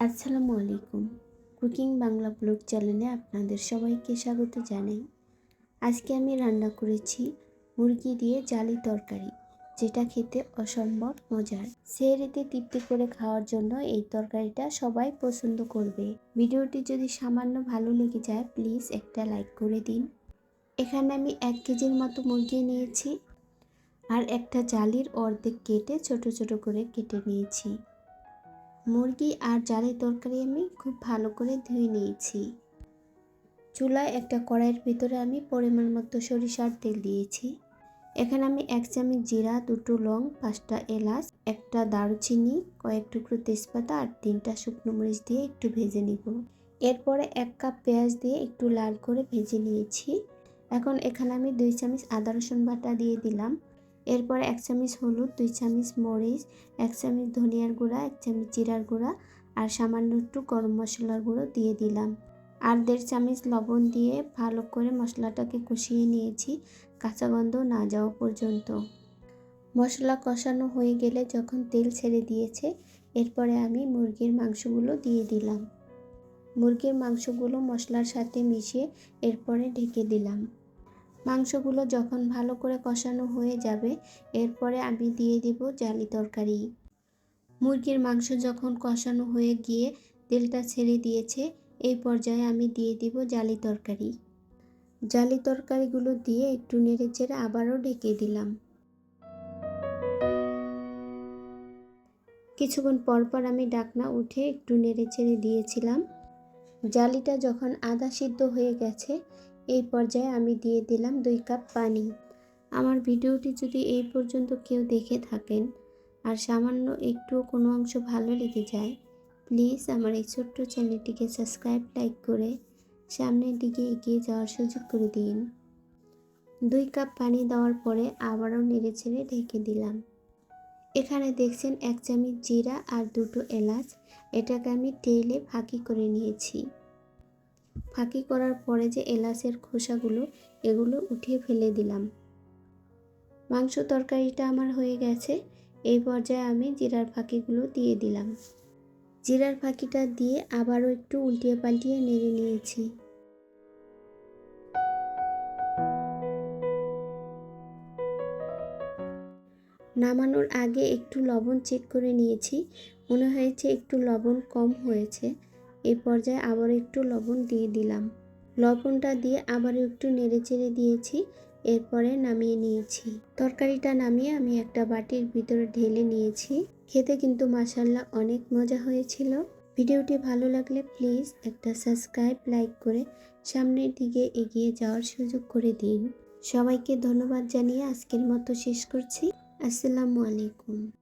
আসসালামু আলাইকুম। Cooking Bangla blog চ্যানেলে আপনাদের সবাইকে স্বাগত জানাই। আজকে আমি রান্না করেছি মুরগি দিয়ে জালি তরকারি, যেটা খেতে অসম্ভব মজার। সেহরিতে তৃপ্তি করে খাওয়ার জন্য এই তরকারিটা সবাই পছন্দ করবে। ভিডিওটি যদি সামান্য ভালো লেগে যায়, প্লিজ একটা লাইক করে দিন। এখানে আমি এক কেজির মতো মুরগি নিয়েছি আর একটা জালির অর্ধেক কেটে ছোট ছোট করে কেটে নিয়েছি। মুরগি আর জালের তরকারি আমি খুব ভালো করে ধুয়ে নিয়েছি। চুলায় একটা কড়াইয়ের ভিতরে আমি পরিমাণ মতো সরিষার তেল দিয়েছি। এখানে আমি এক চামচ জিরা, দুটো লং, পাঁচটা এলাচ, একটা দারুচিনি, কয়েক টুকরো তেজপাতা আর তিনটা শুকনো মরিচ দিয়ে একটু ভেজে নিব। এরপরে এক কাপ পেঁয়াজ দিয়ে একটু লাল করে ভেজে নিয়েছি। এখন এখানে আমি দুই চামচ আদা রসুন বাটা দিয়ে দিলাম। এরপর এক চামচ হলুদ, দুই চামচ মরিচ, এক চামচ ধনিয়ার গুঁড়া, এক চামচ জিরার গুঁড়া আর সামান্য একটু গরম মশলার গুঁড়ো দিয়ে দিলাম। আর দেড় চামচ লবণ দিয়ে ভালো করে মশলাটাকে কষিয়ে নিয়েছি, কাঁচা গন্ধ না যাওয়া পর্যন্ত। মশলা কষানো হয়ে গেলে যখন তেল ছেড়ে দিয়েছে, এরপরে আমি মুরগির মাংসগুলো দিয়ে দিলাম। মুরগির মাংসগুলো মশলার সাথে মিশিয়ে এরপরে ঢেকে দিলাম। মাংসগুলো যখন ভালো করে কষানো হয়ে যাবে, এরপরে আমি দিয়ে দিব জালি তরকারি। মুরগির মাংস যখন কষানো হয়ে গিয়ে তেলটা ছেড়ে দিয়েছে, এই পর্যায়ে আমি দিয়ে দিব জালি তরকারি। জালি তরকারিগুলো দিয়ে একটু নেড়ে চেড়ে আবারও ঢেকে দিলাম। কিছুক্ষণ পরপর আমি ডাকনা উঠে একটু নেড়ে চেড়ে দিয়েছিলাম। জালিটা যখন আদা সিদ্ধ হয়ে গেছে এই পর্যায়ে আমি দিয়ে দিলাম দুই কাপ পানি। আমার ভিডিওটি যদি এই পর্যন্ত কেউ দেখে থাকেন আর সামান্য একটু কোনো অংশ ভালো লেগে যায়, প্লিজ আমার এই ছোট্ট চ্যানেলটিকে সাবস্ক্রাইব, লাইক করে সামনের দিকে এগিয়ে যাওয়ার সুযোগ করে দিন। দুই কাপ পানি দেওয়ার পরে আবারও নেড়ে ছেড়ে ঢেকে দিলাম। এখানে দেখছেন এক চামচ জিরা আর দুটো এলাচ। এটাকে আমি তেলে ফাঁকি করে নিয়েছি। ফাঁকি করার পরে যে এলাচের খোসাগুলো, এগুলো উঠিয়ে ফেলে দিলাম। মাংস তরকারিটা আমার হয়ে গেছে। এই পর্যায়ে আমি জিরার ফাঁকিগুলো দিয়ে দিলাম। জিরার ফাঁকিটা দিয়ে আবারও একটু উল্টিয়ে পাল্টিয়ে নেড়ে নিয়েছি। নামানোর আগে একটু লবণ চেক করে নিয়েছি। মনে হয়েছে একটু লবণ কম হয়েছে। এই পর্যায়ে আবার একটু লবণ দিয়ে দিলাম। লবণটা দিয়ে আবার একটু নেড়ে চেড়ে দিয়েছি, এরপরে নামিয়ে নিয়েছি। তরকারিটা নামিয়ে আমি একটা বাটির ভিতরে ঢেলে নিয়েছি। খেতে কিন্তু মাসাল্লাহ অনেক মজা হয়েছিল। ভিডিওটি ভালো লাগলে প্লিজ একটা সাবস্ক্রাইব, লাইক করে সামনের দিকে এগিয়ে যাওয়ার সুযোগ করে দিন। সবাইকে ধন্যবাদ জানিয়ে আজকের মতো শেষ করছি। আসসালামু আলাইকুম।